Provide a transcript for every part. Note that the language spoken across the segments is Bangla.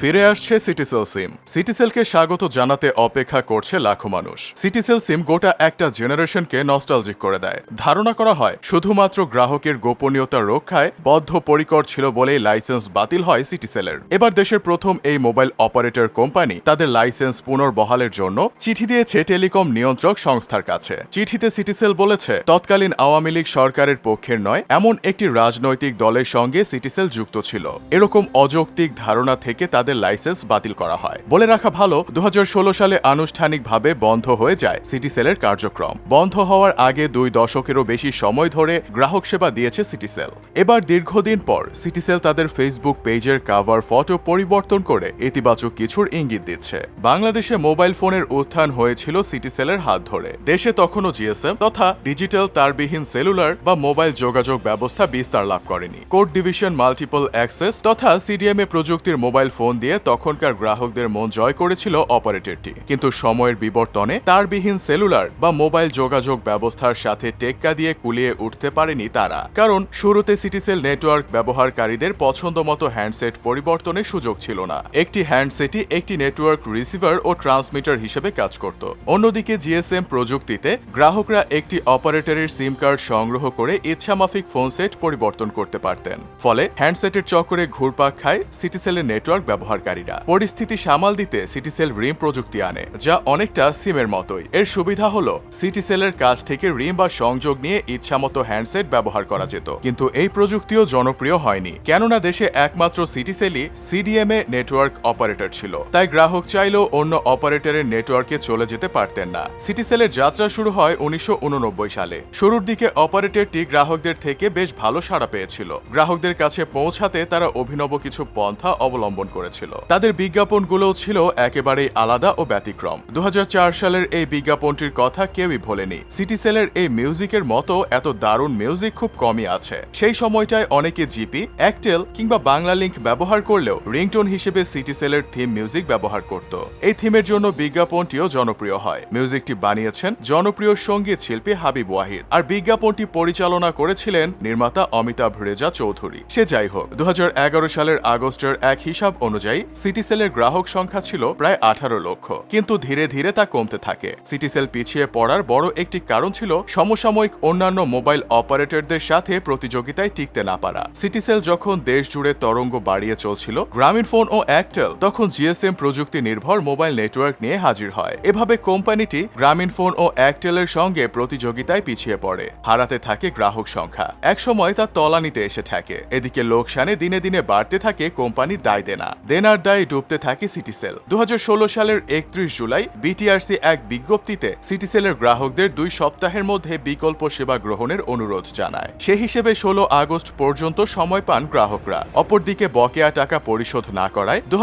ফিরে আসছে সিটিসেল সিম সিটিসেলকে স্বাগত জানাতে অপেক্ষা করছে লাখো মানুষ। সিটিসেল সিম গোটা একটা জেনারেশনকে নস্টালজিক করে দেয়। ধারণা করা হয়, শুধুমাত্র গ্রাহকের গোপনীয়তা রক্ষায় বদ্ধপরিকর ছিল বলেই লাইসেন্স বাতিল হয় সিটিসেলের এবার দেশের প্রথম এই মোবাইল অপারেটর কোম্পানি তাদের লাইসেন্স পুনর্বহালের জন্য চিঠি দিয়েছে টেলিকম নিয়ন্ত্রক সংস্থার কাছে। চিঠিতে সিটিসেল বলেছে, তৎকালীন আওয়ামী লীগ সরকারের পক্ষের নয়, এমন একটি রাজনৈতিক দলের সঙ্গে সিটিসেল যুক্ত ছিল। এরকম অযৌক্তিক ধারণা থেকে তাদের লাইসেন্স বাতিল করা হয়। বলে রাখা ভালো দু হাজার ষোলো সালে আনুষ্ঠানিকভাবে বন্ধ হয়ে যায় সিটিসেলের কার্যক্রম। বন্ধ হওয়ার আগে দুই দশকেরও বেশি সময় ধরে গ্রাহক সেবা দিয়েছে সিটিসেল। এবার দীর্ঘদিন পর সিটিসেল তাদের ফেসবুক পেজের কাভার ফটো পরিবর্তন করে ইতিবাচক কিছুর ইঙ্গিত দিচ্ছে। বাংলাদেশে মোবাইল ফোনের উত্থান হয়েছিল সিটিসেলের হাত ধরে। দেশে তখনও জিএসএম তথা ডিজিটাল তারবিহীন সেলুলার বা মোবাইল যোগাযোগ ব্যবস্থা বিস্তার লাভ করেনি। কোড ডিভিশন, মাল্টিপল অ্যাক্সেস তথা সিডিএমএ প্রযুক্তির মোবাইল ফোন দিয়ে তখনকার গ্রাহকদের মন জয় করেছিল অপারেটরটি। কিন্তু সময়ের বিবর্তনে তারবিহীন সেলুলার বা মোবাইল যোগাযোগ ব্যবস্থার সাথে টেক্কা দিয়ে কুলিয়ে উঠতে পারেনি তারা। কারণ শুরুতে সিটিসেল নেটওয়ার্ক ব্যবহারকারীদের পছন্দ মতো হ্যান্ডসেট পরিবর্তনের সুযোগ ছিল না। একটি হ্যান্ডসেটই একটি নেটওয়ার্ক রিসিভার ও ট্রান্সমিটার হিসেবে কাজ করত। অন্যদিকে জিএসএম প্রযুক্তিতে গ্রাহকরা একটি অপারেটরের সিম কার্ড সংগ্রহ করে ইচ্ছামাফিক ফোন সেট পরিবর্তন করতে পারতেন। ফলে হ্যান্ডসেটের চক্করে ঘুরপাক খায় সিটিসেলের নেটওয়ার্ক ব্যবহারকারীরা। পরিস্থিতি সামাল দিতে সিটিসেল রিম প্রযুক্তি আনে, যা অনেকটা সিমের মতোই। এর সুবিধা হলো সিটিসেলের কাছ থেকে রিম বা সংযোগ নিয়ে ইচ্ছামতো হ্যান্ডসেট ব্যবহার করা যেত। কিন্তু এই প্রযুক্তিও জনপ্রিয় হয়নি, কেননা দেশে একমাত্র সিটিসেলই সিডিএমএ নেটওয়ার্ক অপারেটর ছিল। তাই গ্রাহক চাইলেও অন্য অপারেটরের নেটওয়ার্কে চলে যেতে পারতেন না। সিটিসেলের যাত্রা শুরু হয় উনিশশো উননব্বই সালে। শুরুর দিকে অপারেটরটি গ্রাহকদের থেকে বেশ ভালো সাড়া পেয়েছিল। গ্রাহকদের কাছে পৌঁছাতে তারা অভিনব কিছু পন্থা অবলম্বন করেছিল। তাদের বিজ্ঞাপনগুলোও ছিল একেবারেই আলাদা ও ব্যতিক্রম। দু হাজার চার সালের এই বিজ্ঞাপনটির কথা কেউই ভোলেনি। সিটিসেলের এই মিউজিকের মতো এত দারুণ মিউজিক খুব কমই আছে। সেই সময়টায় অনেকে জিপি, অ্যাক্টেল কিংবা বাংলা লিঙ্ক ব্যবহার করলেও রিংটোন হিসেবে সিটিসেলের থিম মিউজিক ব্যবহার করত। এই থিমের জন্য বিজ্ঞাপনটিও জনপ্রিয় হয়। মিউজিকটি বানিয়েছেন জনপ্রিয় সংগীত শিল্পী হাবিব ওয়াহিদ। আর বিজ্ঞাপনটি পরিচালনা করেছিলেন নির্মাতা অমিতাভ রেজা চৌধুরী। সে যাই হোক দু হাজার এগারো সালের আগস্টের এক হিসাব অনুযায়ী সিটিসেলের গ্রাহক সংখ্যা ছিল প্রায় আঠারো লক্ষ। কিন্তু ধীরে ধীরে তা কমতে থাকে। সিটিসেল পিছিয়ে পড়ার বড় একটি কারণ ছিল সমসাময়িক অন্যান্য মোবাইল অপারেটরদের সাথে প্রতিযোগিতায় টিকতে না পারা। সিটিসেল যখন দেশ জুড়ে তরঙ্গ বাড়িয়ে চলছিল, গ্রামীণ ফোন ও অ্যাক্টেল তখন জিএসএম প্রযুক্তি নির্ভর মোবাইল নেটওয়ার্ক নিয়ে হাজির হয়। এভাবে কোম্পানিটি গ্রামীণ ফোন ও অ্যাক্টেলের সঙ্গে প্রতিযোগিতায় পিছিয়ে পড়ে। হারাতে থাকে গ্রাহক সংখ্যা। একসময় তা তলানিতে এসে থাকে এদিকে লোকসানে দিনে দিনে বাড়তে থাকে কোম্পানির দায় দেনা। দেনার দায়ে ডুবতে থাকে সিটিসেল দু হাজার ষোলো সালের একত্রিশ জুলাই বিটিআরসি এক বিজ্ঞপ্তিতে সিটিসেলের গ্রাহকদের দুই সপ্তাহের মধ্যে বিকল্প সেবা গ্রহণের অনুরোধ জানায়। সে হিসেবে ষোলো আগস্ট পর্যন্ত সময় পান গ্রাহকরা। অপরদিকে বকেয়া টাকা পরিশোধ না করায় দু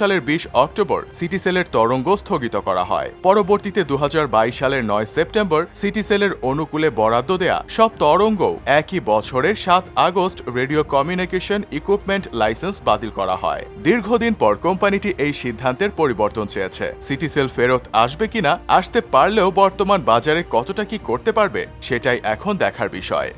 সালের বিশ অক্টোবর সিটিসেলের তরঙ্গ স্থগিত করা হয়। পরবর্তীতে দু হাজার বাইশ সালের নয় সেপ্টেম্বর সিটিসেলের অনুকূলে বরাদ্দ দেয়া সব তরঙ্গ একই বছরের সাত August radio communication equipment licence বাতিল করা হয়। দীর্ঘদিন পর কোম্পানিটি এই সিদ্ধান্তের পরিবর্তন চেয়েছে। সিটিসেল ফেরত আসবে কিনা, আসতে পারলেও বর্তমান বাজারে কতটা কি করতে পারবে, সেটাই এখন দেখার বিষয়।